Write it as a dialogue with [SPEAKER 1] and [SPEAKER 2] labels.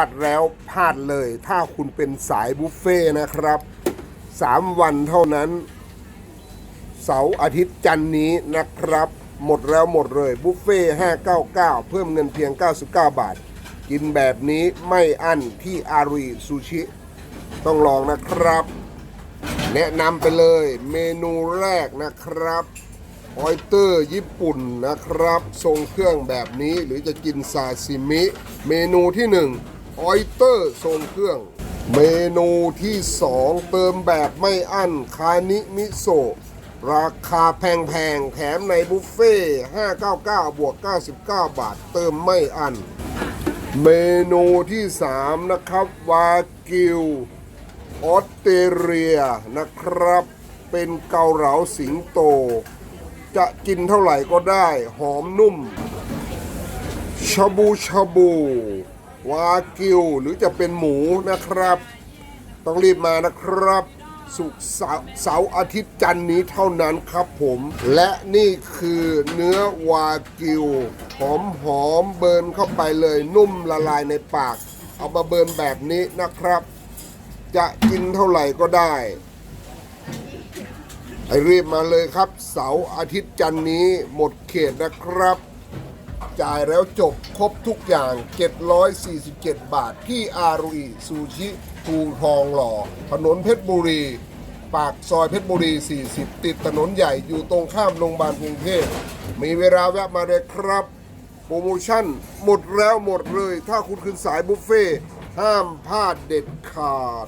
[SPEAKER 1] าดแล้วพลาดเลย ถ้าคุณเป็นสายบุฟเฟ่ต์นะครับ 3 วันเท่านั้น เสาร์อาทิตย์จันนี้นะครับ หมดแล้วหมดเลยบุฟเฟ่ต์599 เพิ่มเงินเพียง 99 บาท กินแบบนี้ไม่อั้นที่อารีซูชิ ต้องลองนะครับ แนะนำไปเลยเมนูแรกนะครับออยเตอร์ญี่ปุ่นนะครับ ทรงเครื่องแบบนี้หรือจะกินซาซิมิ เมนูที่ 1 ออยเตอร์ทรงเครื่อง เมนูที่ 2 เติมแบบไม่อั้น คานิมิโซะราคาแพงๆ แถมในบุฟเฟ่599 บวก 99 บาท เติมไม่อั้น เมนูที่ 3 นะครับ วากิวออสเตรเลียนะครับ เป็นเกาเหลาสิงโต จะกินเท่าไหร่ก็ได้ หอมนุ่มชาบูชาบู วากิวหรือจะเป็นหมูนะครับ ต้องรีบมานะครับสุกเสาร์เสาร์อาทิตย์จันนี้เท่านั้นครับผม และนี่คือเนื้อวากิว หอมหอมเบิร์นเข้าไปเลยนุ่มละลายในปาก เอามาเบิร์นแบบนี้นะครับ จะกินเท่าไหร่ก็ได้รีบมาเลยครับ เสาร์อาทิตย์จันนี้หมดเขตนะครับ จ่ายแล้วจบครบทุกอย่าง 747 บาทที่อารุอิซูชิภูทองหล่อ ถนนเพชรบุรี ปากซอยเพชรบุรี 40 ติดถนนใหญ่อยู่ตรงข้ามโรงพยาบาลกรุงเทพมีเวลาแวะมาเลยครับ โปรโมชั่นหมดแล้วหมดเลย ถ้าคุณคือสายบุฟเฟ่ห้ามพลาดเด็ดขาด